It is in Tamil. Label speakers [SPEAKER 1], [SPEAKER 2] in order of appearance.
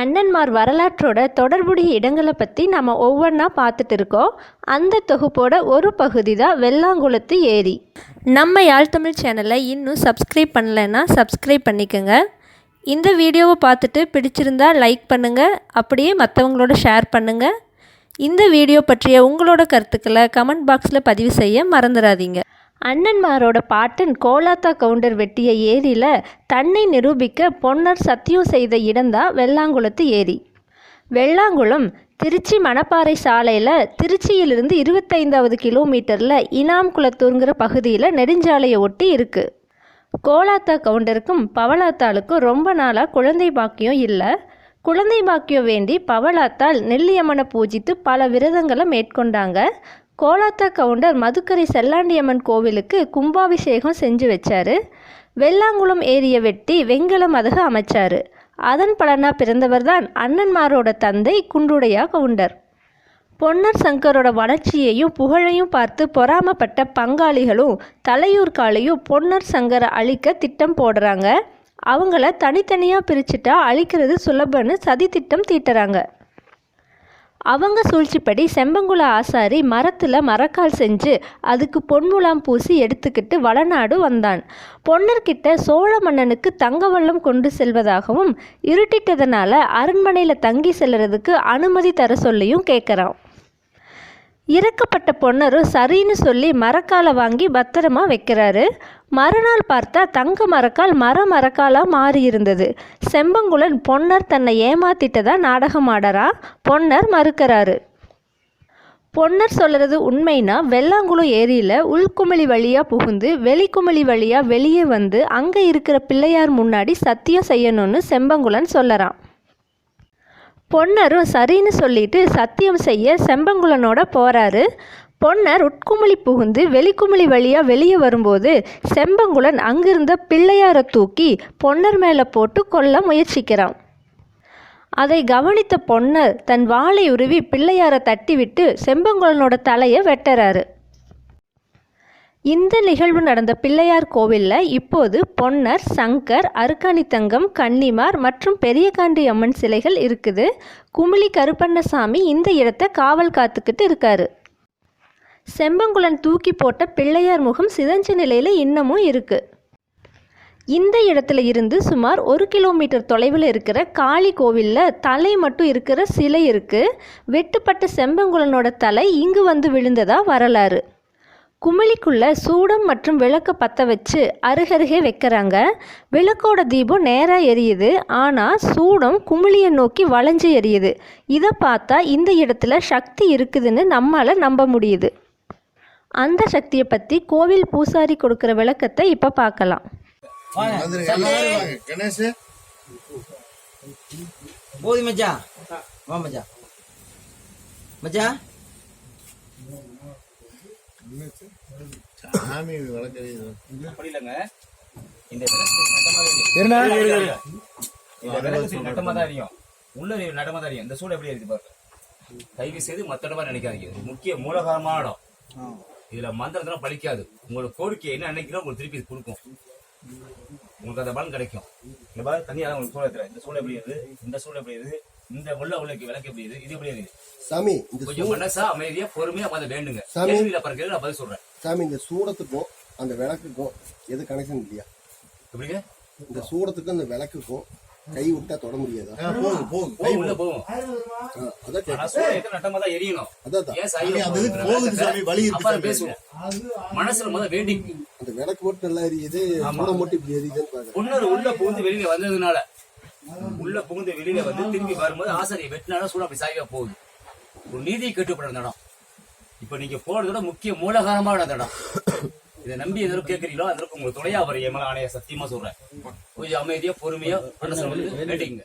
[SPEAKER 1] அண்ணன்மார் வரலாற்றோட தொடர்புடைய இடங்களை பற்றி நம்ம ஒவ்வொன்றா பார்த்துட்டு இருக்கோம். அந்த தொகுப்போட ஒரு பகுதி தான் வெள்ளாங்குளத்து ஏரி. நம்ம யாழ் தமிழ் சேனலை இன்னும் சப்ஸ்கிரைப் பண்ணலைன்னா சப்ஸ்கிரைப் பண்ணிக்கோங்க. இந்த வீடியோவை பார்த்துட்டு பிடிச்சிருந்தா லைக் பண்ணுங்கள் அப்படியே மற்றவங்களோட ஷேர் பண்ணுங்கள் இந்த வீடியோ பற்றிய உங்களோட கருத்துக்களை கமெண்ட் பாக்ஸில் பதிவு செய்ய மறந்துடாதீங்க. அண்ணன்மாரோட பாட்டன் கோலாத்தா கவுண்டர் வெட்டிய ஏரியில் தன்னை நிரூபிக்க பொன்னர் சத்தியம் செய்த இடம்தான் வெள்ளாங்குளத்து ஏரி. வெள்ளாங்குளம் திருச்சி மணப்பாறை சாலையில் திருச்சியிலிருந்து இருபத்தைந்தாவது கிலோமீட்டரில் இனாம் குளத்தூருங்கிற பகுதியில் நெடுஞ்சாலையை ஒட்டி இருக்குது கோலாத்தா கவுண்டருக்கும் பவளாத்தாளுக்கும் ரொம்ப நாளாக குழந்தை பாக்கியம் இல்லை. குழந்தை பாக்கியம் வேண்டி பவளாத்தாள் நெல்லியம்மனை பூஜித்து பல விரதங்களை மேற்கொண்டாங்க. கோலாத்தா கவுண்டர் மதுக்கரை செல்லாண்டியம்மன் கோவிலுக்கு கும்பாபிஷேகம் செஞ்சு வச்சாரு. வெள்ளாங்குளம் ஏரியை வெட்டி வெங்கல மதகு அமைச்சாரு. அதன் பலனா பிறந்தவர்தான் அண்ணன்மாரோட தந்தை குன்றுடையா கவுண்டர். பொன்னர் சங்கரோட வளர்ச்சியையும் புகழையும் பார்த்து பொறாமப்பட்ட பங்காளிகளும் தலையூர்காலையும் பொன்னர் சங்கரை அழிக்க திட்டம் போடுறாங்க. அவங்கள தனித்தனியாக பிரிச்சுட்டா அழிக்கிறது சுலபன்னு சதி திட்டம் தீட்டுறாங்க. அவங்க சூழ்ச்சிப்படி செம்பங்குள ஆசாரி மரத்தில் மரக்கால் செஞ்சு அதுக்கு பொன்முலாம் பூசி எடுத்துக்கிட்டு வளநாடு வந்தான். பொன்னர்கிட்ட சோழ மன்னனுக்கு தங்கவள்ளம் கொண்டு செல்வதாகவும் இருட்டிட்டதனால அரண்மனையில் தங்கி செல்றதுக்கு அனுமதி தர சொல்லியும் கேட்குறான் இறக்கப்பட்ட பொன்னரும் சரின்னு சொல்லி மரக்காலை வாங்கி பத்திரமா வைக்கிறாரு. மறுநாள் பார்த்தா தங்க மரக்கால் மர மரக்காலாக மாறி இருந்தது செம்பங்குளன் பொன்னர் தன்னை ஏமாத்திட்டதா நாடகம் ஆடறா? பொன்னர் மறுக்கிறாரு. பொன்னர் சொல்கிறது உண்மைனா வெள்ளாங்குளம் ஏரியில் உள்குமிழி வழியாக புகுந்து வெளிக்குமிழி வழியாக வெளியே வந்து அங்கே இருக்கிற பிள்ளையார் முன்னாடி சத்தியம் செய்யணும்னு செம்பங்குளன் சொல்லறான். பொன்னரும் சரின்னு சொல்லிட்டு சத்தியம் செய்ய செம்பங்குளனோட போறாரு. பொன்னர் உட்குமிழி புகுந்து வெளிக்குமிழி வழியாக வெளியே வரும்போது செம்பங்குளன் அங்கிருந்த பிள்ளையாரை தூக்கி பொன்னர் மேலே போட்டு கொல்ல முயற்சிக்கிறான். அதை கவனித்த பொன்னர் தன் வாளை உருவி பிள்ளையாரை தட்டிவிட்டு செம்பங்குளனோட தலையை வெட்டுறாரு. இந்த நிகழ்வு நடந்த பிள்ளையார் கோவிலில் இப்போது பொன்னர் சங்கர் அருக்காணித்தங்கம் கன்னிமார் மற்றும் பெரியகாண்டி அம்மன் சிலைகள் இருக்குது. குமிழி கருப்பண்ணசாமி இந்த இடத்த காவல் காத்துக்கிட்டு இருக்காரு. செம்பங்குளன் தூக்கி போட்ட பிள்ளையார் முகம் சிதஞ்ச நிலையில் இன்னமும் இருக்கு. இந்த இடத்துல இருந்து சுமார் ஒரு கிலோமீட்டர் தொலைவில் இருக்கிற காளி கோவிலில் தலை மட்டும் இருக்கிற சிலை இருக்குது வெட்டுப்பட்ட செம்பங்குளனோட தலை இங்கு வந்து விழுந்ததா வரலாறு. குமிழிக்குள்ள சூடம் மற்றும் விளக்க பற்ற வச்சு அருகருகே வைக்கிறாங்க. விளக்கோட தீபம் நேராக எரியுது. ஆனால் சூடம் குமிழியை நோக்கி வளைஞ்சு எரியுது. இதை பார்த்தா இந்த இடத்துல சக்தி இருக்குதுன்னு நம்மளால் நம்ப முடியுது. அந்த சக்தியை பற்றி கோவில் பூசாரி கொடுக்குற விளக்கத்தை இப்போ பார்க்கலாம்.
[SPEAKER 2] போதி வா
[SPEAKER 3] சாமி வளர்க்குறது.
[SPEAKER 4] அப்படி இல்லைங்க. இந்த விளக்கு நட்டமா தான் நட்டமா தான் உள்ள எரியும். இந்த சூடு எப்படி இருக்கு பாருங்க. தயவு செய்து மத்த இடமா நினைக்காதீங்க. இது முக்கிய மூலகாரமான இடம். இதுல மந்திரத்தெல்லாம் பலிக்காது உங்களோட கோரிக்கை என்ன நினைக்கிறோம் உங்களுக்கு திருப்பி கொடுக்கும். உங்களுக்கு அந்த பலன் கிடைக்கும். இந்த பாரு தனியாக உங்களுக்கு சூழல் இந்த சூழல் எப்படி இருக்குது இந்த சூழல் எப்படி இருக்குது இந்த உள்ள உள்ள விளக்கு எப்படி இருக்குது இது எப்படி இருக்குது?
[SPEAKER 5] சாமி இந்த
[SPEAKER 4] கொஞ்சம் மனசா அமைதியா பொறுமையா அதை வேண்டுங்க.
[SPEAKER 5] சாமி.
[SPEAKER 4] கேள்வியில பாருங்க நான் பதில் சொல்றேன்.
[SPEAKER 5] சாமி இந்த சூடத்துக்கும் அந்த விளக்குக்கும் எது கனெக்ஷன் இல்லையா?
[SPEAKER 4] எப்படிங்க?
[SPEAKER 5] இந்த சூடத்துக்கும் இந்த விளக்குக்கும் கை விட்டா தொட முடியாதா?
[SPEAKER 3] போகும் போகும்.
[SPEAKER 4] உள்ள
[SPEAKER 5] அதான்
[SPEAKER 4] தான் எரியணும்.
[SPEAKER 5] அதான்
[SPEAKER 3] அந்த போகுது? சாமி, வலி இருக்கு.
[SPEAKER 4] பேசுவோம் மனசுல முதல்ல வேண்டிக்கு
[SPEAKER 5] அந்த விளக்கு மட்டும் நல்லா எரியுது மட்டும் இப்படி எரியுதுன்னு பாக்குறேன்.
[SPEAKER 4] உள்ள புகுந்து வெளியில வந்ததுனால உள்ள புகுந்து வெளியில வந்து திரும்பி வரும்போது ஆசாரியை வெட்டினாலும் சூட அப்படி சாய்வா போகுது. ஒரு நீதி கட்டுப்படுற இடம். இப்ப நீங்க போறதோட முக்கிய மூலகாரமான இடம். இதை நம்பி எதற்கு கேட்கறீங்களோ அதற்கு உங்களுக்கு துணையா வரும் ஆணைய சத்தியமா சொல்றேன். கொஞ்சம் அமைதியா பொறுமையா வந்து வேண்டிங்க